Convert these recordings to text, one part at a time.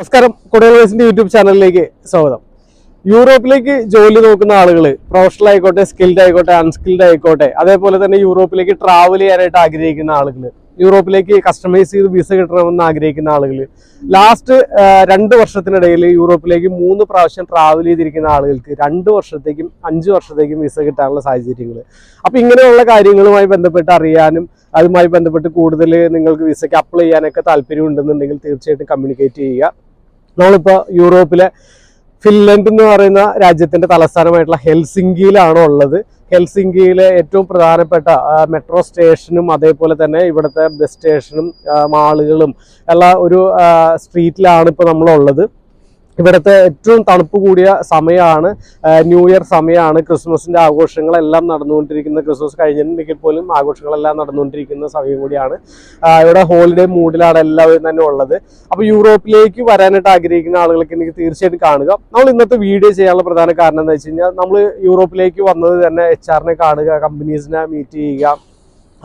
നമസ്കാരം. കുടവേഴ്സിന്റെ യൂട്യൂബ് ചാനലിലേക്ക് സ്വാഗതം. യൂറോപ്പിലേക്ക് ജോലി നോക്കുന്ന ആളുകൾ പ്രൊഫഷണൽ ആയിക്കോട്ടെ സ്കിൽഡ് ആയിക്കോട്ടെ അൺസ്കിൽഡ് ആയിക്കോട്ടെ അതേപോലെ തന്നെ യൂറോപ്പിലേക്ക് ട്രാവൽ ചെയ്യാനായിട്ട് ആഗ്രഹിക്കുന്ന ആളുകൾ യൂറോപ്പിലേക്ക് കസ്റ്റമൈസ് ചെയ്ത് വിസ കിട്ടണമെന്ന് ആഗ്രഹിക്കുന്ന ആളുകൾ ലാസ്റ്റ് രണ്ട് വർഷത്തിനിടയിൽ യൂറോപ്പിലേക്ക് മൂന്ന് പ്രാവശ്യം ട്രാവൽ ചെയ്തിരിക്കുന്ന ആളുകൾക്ക് രണ്ട് വർഷത്തേക്കും അഞ്ച് വർഷത്തേക്കും വിസ കിട്ടാനുള്ള സാഹചര്യങ്ങൾ അപ്പം ഇങ്ങനെയുള്ള കാര്യങ്ങളുമായി ബന്ധപ്പെട്ട് അറിയാനും അതുമായി ബന്ധപ്പെട്ട് കൂടുതൽ നിങ്ങൾക്ക് വിസയ്ക്ക് അപ്ലൈ ചെയ്യാനൊക്കെ താല്പര്യം ഉണ്ടെന്നുണ്ടെങ്കിൽ തീർച്ചയായിട്ടും കമ്മ്യൂണിക്കേറ്റ് ചെയ്യുക. നമ്മളിപ്പോൾ യൂറോപ്പിലെ ഫിൻലൻഡ് എന്ന് പറയുന്ന രാജ്യത്തിന്റെ തലസ്ഥാനമായിട്ടുള്ള ഹെൽസിങ്കിയിലാണോ ഉള്ളത്. ഹെൽസിങ്കിയിലെ ഏറ്റവും പ്രധാനപ്പെട്ട മെട്രോ സ്റ്റേഷനും അതേപോലെ തന്നെ ഇവിടുത്തെ ബസ് സ്റ്റേഷനും മാളുകളും എല്ലാം ഒരു സ്ട്രീറ്റിലാണ് ഇപ്പോൾ നമ്മളുള്ളത്. ഇവിടുത്തെ ഏറ്റവും തണുപ്പ് കൂടിയ സമയമാണ് ന്യൂ ഇയർ സമയമാണ് ക്രിസ്മസിന്റെ ആഘോഷങ്ങളെല്ലാം നടന്നുകൊണ്ടിരിക്കുന്ന ക്രിസ്മസ് കഴിഞ്ഞിട്ടുണ്ടെങ്കിൽ പോലും ആഘോഷങ്ങളെല്ലാം നടന്നുകൊണ്ടിരിക്കുന്ന സമയം കൂടിയാണ്. ഇവിടെ ഹോളിഡേ മൂഡിലാണ് എല്ലാവരും തന്നെ ഉള്ളത്. അപ്പോൾ യൂറോപ്പിലേക്ക് വരാനായിട്ട് ആഗ്രഹിക്കുന്ന ആളുകൾക്ക് എനിക്ക് തീർച്ചയായിട്ടും കാണുക. നമ്മൾ ഇന്നത്തെ വീഡിയോ ചെയ്യാനുള്ള പ്രധാന കാരണം എന്താ വെച്ച് കഴിഞ്ഞാൽ നമ്മൾ യൂറോപ്പിലേക്ക് വന്നത് തന്നെ എച്ച് ആറിനെ കാണുക കമ്പനീസിനെ മീറ്റ് ചെയ്യുക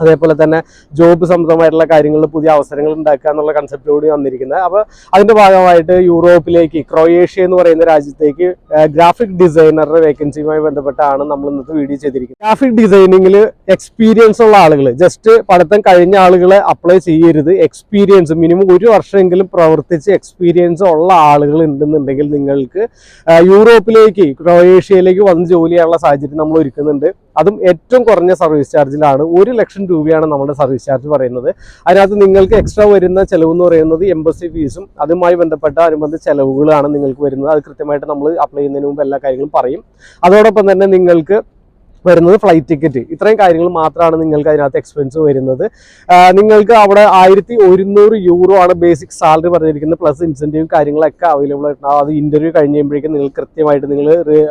അതേപോലെ തന്നെ ജോബ് സംബന്ധമായിട്ടുള്ള കാര്യങ്ങളിൽ പുതിയ അവസരങ്ങൾ ഉണ്ടാക്കുക എന്നുള്ള കൺസെപ്റ്റോട് വന്നിരിക്കുന്നത്. അപ്പോൾ അതിന്റെ ഭാഗമായിട്ട് യൂറോപ്പിലേക്ക് ക്രൊയേഷ്യ എന്ന് പറയുന്ന രാജ്യത്തേക്ക് ഗ്രാഫിക് ഡിസൈനറുടെ വേക്കൻസിയുമായി ബന്ധപ്പെട്ടാണ് നമ്മൾ ഇന്നത്തെ വീഡിയോ ചെയ്തിരിക്കുന്നത്. ഗ്രാഫിക് ഡിസൈനിങ്ങിൽ എക്സ്പീരിയൻസ് ഉള്ള ആളുകൾ ജസ്റ്റ് പഠിത്തം കഴിഞ്ഞ ആളുകളെ അപ്ലൈ ചെയ്യരുത്. എക്സ്പീരിയൻസ് മിനിമം ഒരു വർഷമെങ്കിലും പ്രവർത്തിച്ച് എക്സ്പീരിയൻസ് ഉള്ള ആളുകൾ ഉണ്ടെന്നുണ്ടെങ്കിൽ നിങ്ങൾക്ക് യൂറോപ്പിലേക്ക് ക്രൊയേഷ്യയിലേക്ക് വന്ന് ജോലി ചെയ്യാനുള്ള സാഹചര്യം നമ്മൾ ഒരുക്കുന്നുണ്ട്. അതും ഏറ്റവും കുറഞ്ഞ സർവീസ് ചാർജിലാണ് ഒരു ലക്ഷം രൂപയാണ് നമ്മുടെ സർവീസ് ചാർജ് പറയുന്നത്. അതിനകത്ത് നിങ്ങൾക്ക് എക്സ്ട്രാ വരുന്ന ചിലവ് എന്ന് പറയുന്നത് എംബസി ഫീസും അതുമായി ബന്ധപ്പെട്ട അനുബന്ധ ചിലവുകളാണ് നിങ്ങൾക്ക് വരുന്നത്. അത് കൃത്യമായിട്ട് നമ്മൾ അപ്ലൈ ചെയ്യുന്നതിന് മുമ്പ് എല്ലാ കാര്യങ്ങളും പറയും. അതോടൊപ്പം തന്നെ നിങ്ങൾക്ക് വരുന്നത് ഫ്ലൈറ്റ് ടിക്കറ്റ് ഇത്രയും കാര്യങ്ങൾ മാത്രമാണ് നിങ്ങൾക്ക് അതിനകത്ത് എക്സ്പെൻസ് വരുന്നത്. നിങ്ങൾക്ക് അവിടെ ആയിരത്തി ഒരുന്നൂറ് യൂറോ ആണ് ബേസിക് സാലറി പറഞ്ഞിരിക്കുന്നത്. പ്ലസ് ഇൻസെന്റീവും കാര്യങ്ങളൊക്കെ അവൈലബിൾ ആയിട്ടുണ്ടാവും അത് ഇന്റർവ്യൂ കഴിഞ്ഞ് കഴിയുമ്പോഴേക്കും നിങ്ങൾ കൃത്യമായിട്ട് നിങ്ങൾ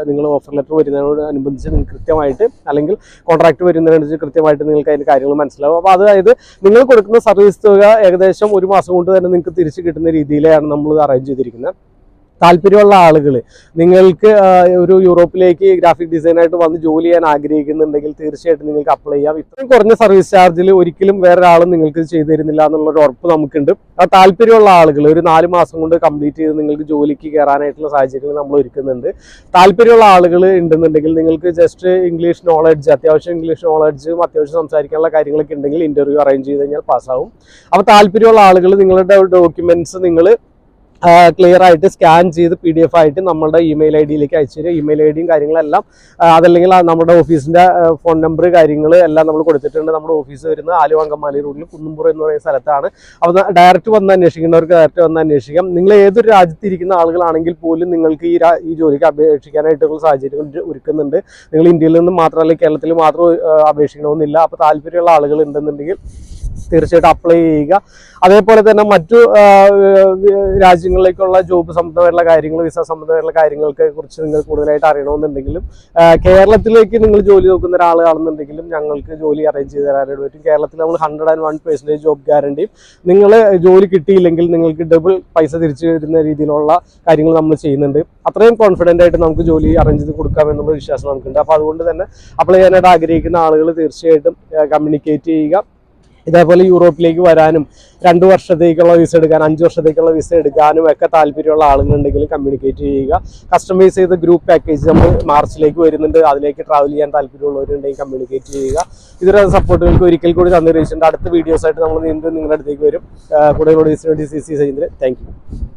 നിങ്ങൾ ഓഫർ ലെറ്റർ വരുന്നതിനോട് അനുബന്ധിച്ച് നിങ്ങൾക്ക് കൃത്യമായിട്ട് അല്ലെങ്കിൽ കോൺട്രാക്ട് വരുന്നതിനനുസരിച്ച് കൃത്യമായിട്ട് നിങ്ങൾക്ക് അതിന്റെ കാര്യങ്ങൾ മനസ്സിലാവും. അപ്പോൾ അതായത് നിങ്ങൾ കൊടുക്കുന്ന സർവീസ് തുക ഏകദേശം ഒരു മാസം കൊണ്ട് തന്നെ നിങ്ങൾക്ക് തിരിച്ച് കിട്ടുന്ന രീതിയിലാണ് നമ്മൾ അറേഞ്ച് ചെയ്തിരിക്കുന്നത്. താല്പര്യമുള്ള ആളുകൾ നിങ്ങൾക്ക് ഒരു യൂറോപ്പിലേക്ക് ഗ്രാഫിക് ഡിസൈനായിട്ട് വന്ന് ജോലി ചെയ്യാൻ ആഗ്രഹിക്കുന്നുണ്ടെങ്കിൽ തീർച്ചയായിട്ടും നിങ്ങൾക്ക് അപ്ലൈ ചെയ്യാം. ഇത്രയും കുറഞ്ഞ സർവീസ് ചാർജിൽ ഒരിക്കലും വേറൊരാളും നിങ്ങൾക്ക് ചെയ്തു തരുന്നില്ല എന്നുള്ളൊരു ഉറപ്പ് നമുക്കുണ്ട്. ആ താല്പര്യമുള്ള ആളുകൾ ഒരു നാല് മാസം കൊണ്ട് കംപ്ലീറ്റ് ചെയ്ത് നിങ്ങൾക്ക് ജോലിക്ക് കയറാനായിട്ടുള്ള സാഹചര്യങ്ങൾ നമ്മൾ ഒരുക്കുന്നുണ്ട്. താല്പര്യമുള്ള ആളുകൾ ഉണ്ടെന്നുണ്ടെങ്കിൽ നിങ്ങൾക്ക് ജസ്റ്റ് ഇംഗ്ലീഷ് നോളജ് അത്യാവശ്യം ഇംഗ്ലീഷ് നോളജും അത്യാവശ്യം സംസാരിക്കാനുള്ള കാര്യങ്ങളൊക്കെ ഉണ്ടെങ്കിൽ ഇന്റർവ്യൂ അറേഞ്ച് ചെയ്ത് കഴിഞ്ഞാൽ പാസ്സാവും അപ്പോൾ താല്പര്യമുള്ള ആളുകൾ നിങ്ങളുടെ ഡോക്യുമെന്റ്സ് നിങ്ങൾ ക്ലിയർ ആയിട്ട് സ്കാൻ ചെയ്ത് പി ഡി എഫ് ആയിട്ട് നമ്മുടെ ഇമെയിൽ ഐ ഡിയിലേക്ക് അയച്ചു തരും ഇമെയിൽ ഐ ഡിയും കാര്യങ്ങളെല്ലാം അതല്ലെങ്കിൽ നമ്മുടെ ഓഫീസിന്റെ ഫോൺ നമ്പർ കാര്യങ്ങൾ എല്ലാം നമ്മൾ കൊടുത്തിട്ടുണ്ട്. നമ്മുടെ ഓഫീസ് വരുന്നത് ആലുവ അങ്കമാലി റോഡിൽ കുന്നുംപുറം എന്ന് പറയുന്ന സ്ഥലത്താണ്. അപ്പോൾ ഡയറക്റ്റ് വന്ന് അന്വേഷിക്കുന്നവർക്ക് ഡയറക്റ്റ് വന്ന് അന്വേഷിക്കാം. നിങ്ങൾ ഏതൊരു രാജ്യത്തിരിക്കുന്ന ആളുകളാണെങ്കിൽ പോലും നിങ്ങൾക്ക് ഈ ഈ ജോലിക്ക് അപേക്ഷിക്കാനായിട്ടുള്ള സാഹചര്യങ്ങൾ ഒരു- ഒരുക്കുന്നുണ്ട്. നിങ്ങൾ ഇന്ത്യയിൽ നിന്ന് മാത്രമല്ല കേരളത്തിൽ മാത്രം അപേക്ഷിക്കണമെന്നില്ല. അപ്പോൾ താല്പര്യമുള്ള ആളുകൾ ഉണ്ടെന്നുണ്ടെങ്കിൽ തീർച്ചയായിട്ടും അപ്ലൈ ചെയ്യുക. അതേപോലെ തന്നെ മറ്റു രാജ്യങ്ങളിലേക്കുള്ള ജോബ് സംബന്ധമായിട്ടുള്ള കാര്യങ്ങൾ വിസ സംബന്ധമായിട്ടുള്ള കാര്യങ്ങൾക്ക് കുറിച്ച് നിങ്ങൾ കൂടുതലായിട്ട് അറിയണമെന്നുണ്ടെങ്കിലും കേരളത്തിലേക്ക് നിങ്ങൾ ജോലി നോക്കുന്ന ഒരാളാണെന്നുണ്ടെങ്കിലും ഞങ്ങൾക്ക് ജോലി അറേഞ്ച് ചെയ്ത് തരാനായിട്ട് പറ്റും. കേരളത്തിൽ നമ്മൾ hundred and one percentage job ഗ്യാരണ്ടിയും നിങ്ങൾ ജോലി കിട്ടിയില്ലെങ്കിൽ നിങ്ങൾക്ക് ഡബിൾ പൈസ തിരിച്ചു വരുന്ന രീതിയിലുള്ള കാര്യങ്ങൾ നമ്മൾ ചെയ്യുന്നുണ്ട്. അത്രയും കോൺഫിഡന്റ് ആയിട്ട് നമുക്ക് ജോലി അറേഞ്ച് ചെയ്ത് കൊടുക്കാം എന്നുള്ള വിശ്വാസം നമുക്കുണ്ട്. അപ്പോൾ അതുകൊണ്ട് തന്നെ അപ്ലൈ ചെയ്യാനായിട്ട് ആഗ്രഹിക്കുന്ന ആളുകൾ തീർച്ചയായിട്ടും കമ്മ്യൂണിക്കേറ്റ് ചെയ്യുക. ഇതേപോലെ യൂറോപ്പിലേക്ക് വരാനും രണ്ട് വർഷത്തേക്കുള്ള വിസ എടുക്കാൻ അഞ്ച് വർഷത്തേക്കുള്ള വിസ എടുക്കാനും ഒക്കെ താല്പര്യമുള്ള ആളുകളുണ്ടെങ്കിൽ കമ്മ്യൂണിക്കേറ്റ് ചെയ്യുക. കസ്റ്റമൈസ് ചെയ്ത ഗ്രൂപ്പ് പാക്കേജ് നമ്മൾ മാർച്ചിലേക്ക് വരുന്നുണ്ട്. അതിലേക്ക് ട്രാവൽ ചെയ്യാൻ താല്പര്യമുള്ളവരുണ്ടെങ്കിൽ കമ്മ്യൂണിക്കേറ്റ് ചെയ്യുക. ഇതൊരു സപ്പോർട്ടുകൾക്ക് ഒരിക്കൽ കൂടി തന്നിരിച്ചിട്ടുണ്ട് അടുത്ത വീഡിയോസായിട്ട് നമ്മൾ വീണ്ടും നിങ്ങളുടെ അടുത്തേക്ക് വരും. കൂടുതൽ ഡി സി സി സൈന്ദ്രൻ താങ്ക് യു